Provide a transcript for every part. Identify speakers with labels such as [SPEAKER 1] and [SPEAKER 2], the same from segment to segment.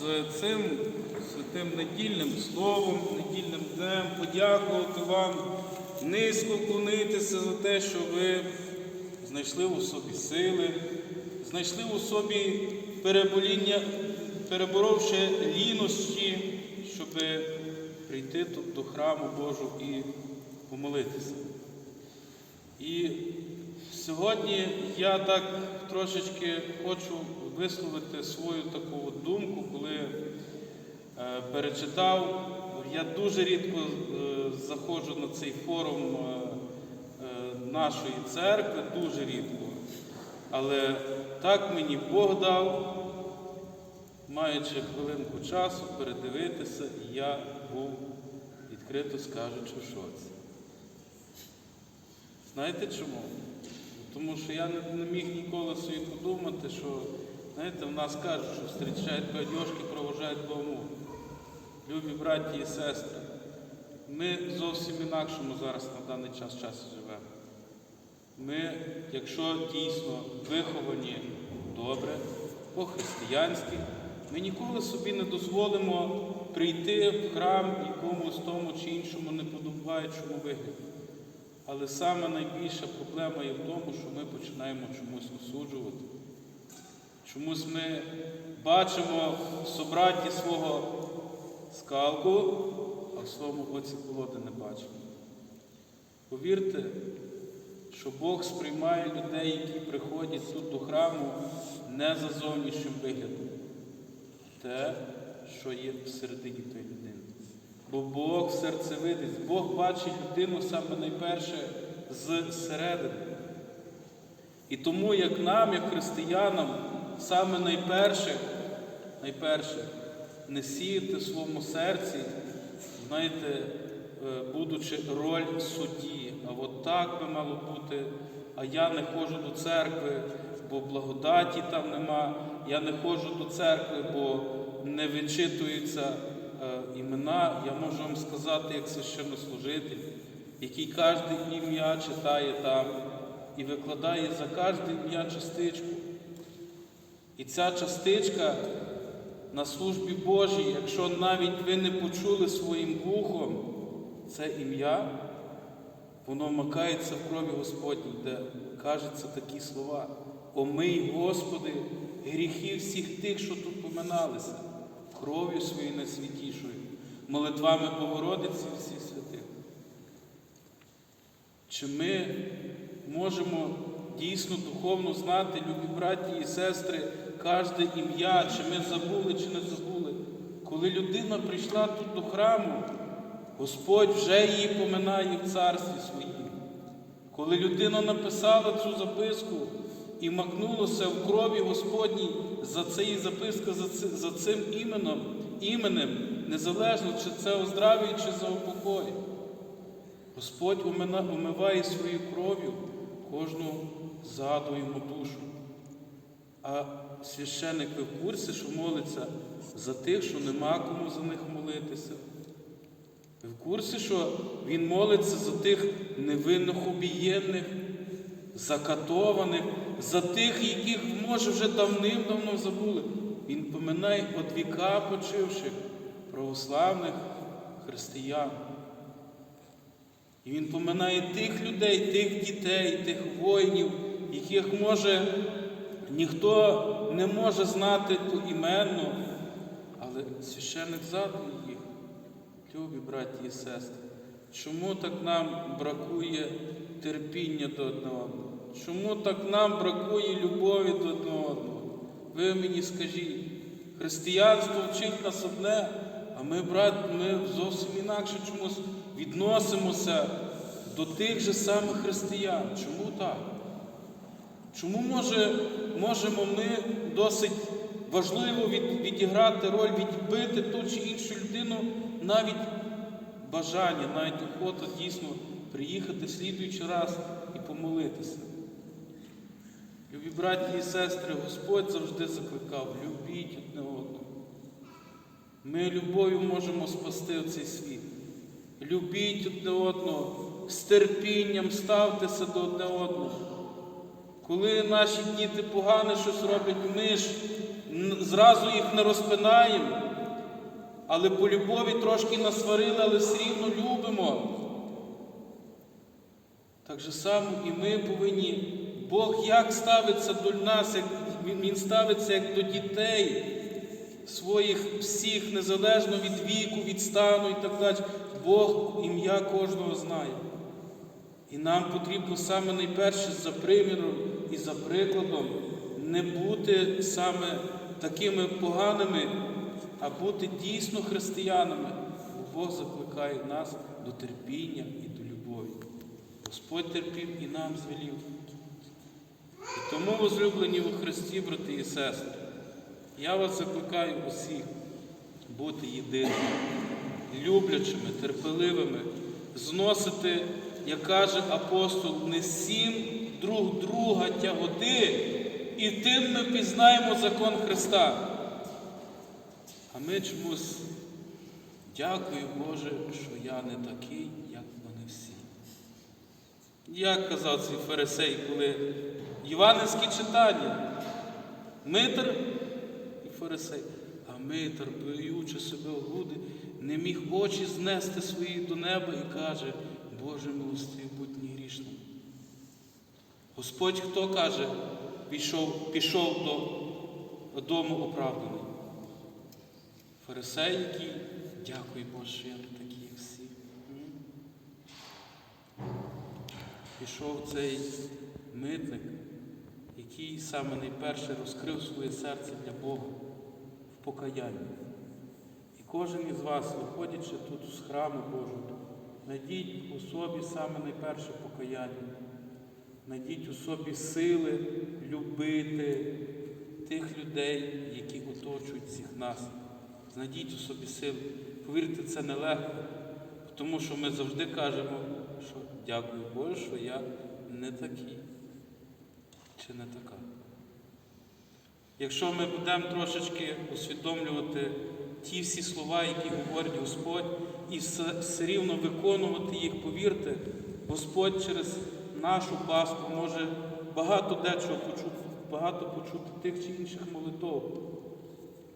[SPEAKER 1] з цим святим недільним словом, недільним днем, подякувати вам, низько вклонитися за те, що ви знайшли у собі сили, знайшли у собі перебоління, переборовши ліності, щоб прийти тут до храму Божого і помолитися. І сьогодні я так трошечки хочу висловити свою таку думку, коли е, перечитав. Я дуже рідко е, заходжу на цей форум е, нашої церкви, дуже рідко. Але так мені Бог дав, маючи хвилинку часу, передивитися, і я був, відкрито скажучи, в шоці. Знаєте чому? Тому що я не міг ніколи собі подумати, що, знаєте, в нас кажуть, що зустрічають бадьошки, провожають дому. Любі браті і сестри, ми зовсім інакшому зараз на даний час часі живемо. Ми, якщо дійсно виховані добре, по-християнськи, ми ніколи собі не дозволимо прийти в храм якомусь тому чи іншому неподобаючому вигляді. Але саме найбільша проблема є в тому, що ми починаємо чомусь осуджувати. Чомусь ми бачимо в собраті свого скалку, а в своєму оці колоди не бачимо. Повірте, що Бог сприймає людей, які приходять тут до храму, не за зовнішнім виглядом, те, що є всередині тої людини. Бо Бог серцевидець, Бог бачить людину саме найперше зсередини. І тому, як нам, як християнам, саме найперше, найперше не сіяти в своєму серці, знаєте, е, будучи роль судді. А от так би мало бути, а я не ходжу до церкви, бо благодаті там нема, я не ходжу до церкви, бо не вичитуються е, імена. Я можу вам сказати, як священнослужитель, який кожне ім'я читає там і викладає за кожне ім'я частичку. І ця частичка на службі Божій, якщо навіть ви не почули своїм вухом це ім'я, воно макається в крові Господній, де кажуться такі слова. Омий, Господи, гріхи всіх тих, що тут поминалися, кров'ю своєю найсвятішою, молитвами Богородиці всіх святих. Чи ми можемо дійсно духовно знати, любі браті і сестри, кожне ім'я, чи ми забули, чи не забули? Коли людина прийшла тут до храму, Господь вже її поминає в царстві своїм. Коли людина написала цю записку і макнулася в крові Господній за цією запискою, за, ци, за цим іменем, іменем, незалежно, чи це оздравіє, чи за упокой, Господь умиває своєю кров'ю кожну згадуємо душу. А священник ви в курсі, що молиться за тих, що нема кому за них молитися. Ви в курсі, що він молиться за тих невинних обієнних, закатованих, за тих, яких, може, вже давним-давно забули. Він поминає від віка почивших православних християн. І він поминає тих людей, тих дітей, тих воїнів, яких може ніхто не може знати поіменно, але священник згадує їх. Любі браті і сестри, чому так нам бракує терпіння до одного? Чому так нам бракує любові до одного? Ви мені скажіть, християнство вчить нас одне, а ми, брат, ми зовсім інакше чомусь відносимося до тих же самих християн. Чому так? Чому може, можемо ми досить важливо від, відіграти роль, відбити ту чи іншу людину, навіть бажання, навіть охота дійсно приїхати слідуючий раз і помолитися? Любі браті і сестри, Господь завжди закликав, любіть одне одного. Ми любов'ю можемо спасти цей світ. Любіть одне одного, з терпінням ставтеся до одне одного. Коли наші діти погано щось роблять, ми ж зразу їх не розпинаємо, але по любові трошки насварили, але все рівно любимо. Так же само і ми повинні. Бог як ставиться до нас, як Він ставиться як до дітей своїх всіх, незалежно від віку, від стану і так далі. Бог ім'я кожного знає. І нам потрібно саме найперше за приміром і за прикладом не бути саме такими поганими, а бути дійсно християнами. Бо Бог закликає нас до терпіння і до любові. Господь терпів і нам звелів. І тому, возлюблені у Христі, брати і сестри, я вас закликаю усіх бути єдиними, люблячими, терпеливими, зносити, як каже апостол, не сім друг друга тяготи, і тим ми пізнаємо закон Христа. А ми чомусь дякую Боже, що я не такий, як вони всі. Як казав цей фарисей, коли Євангельські читання, Митр і фарисей, а Митр, боючи себе в груди, не міг очі знести свої до неба і каже, Боже милостив, будь мені грішним. Господь хто каже, пішов, пішов до дому оправданий? Фарисей, який, дякую Боже, я не такий, як всі. Пішов цей митник, який саме найперше розкрив своє серце для Бога в покаянні. І кожен із вас, виходячи тут з храму Божого, найдіть у собі саме найперше покаяння. Найдіть у собі сили любити тих людей, які оточують всіх нас. Знайдіть у собі сили. Повірте, це нелегко, тому що ми завжди кажемо, що дякую Боже, що я не такий чи не така. Якщо ми будемо трошечки усвідомлювати ті всі слова, які говорить Господь, і все рівно виконувати їх, повірте, Господь через нашу пасту може багато дечого почути, багато почути тих чи інших молитов,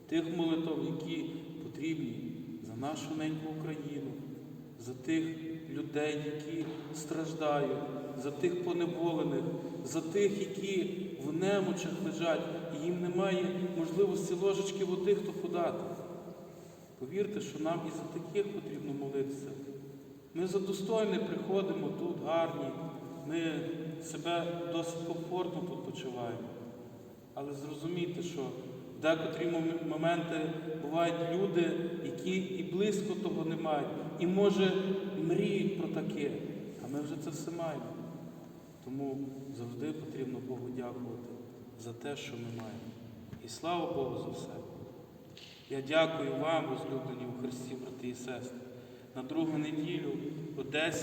[SPEAKER 1] тих молитов, які потрібні за нашу неньку Україну, за тих людей, які страждають, за тих поневолених, за тих, які в немочах лежать, і їм немає можливості ложечки води, хто подати. Повірте, що нам і за таких потрібно молитися. Ми за достойне приходимо тут гарні, ми себе досить комфортно тут почуваємо. Але зрозумійте, що в декотрі моменти бувають люди, які і близько того не мають, і може мріють про таке. А ми вже це все маємо. Тому завжди потрібно Богу дякувати за те, що ми маємо. І слава Богу за все. Я дякую вам, возлюблені у Христі, брати і сестри. На другу неділю о 10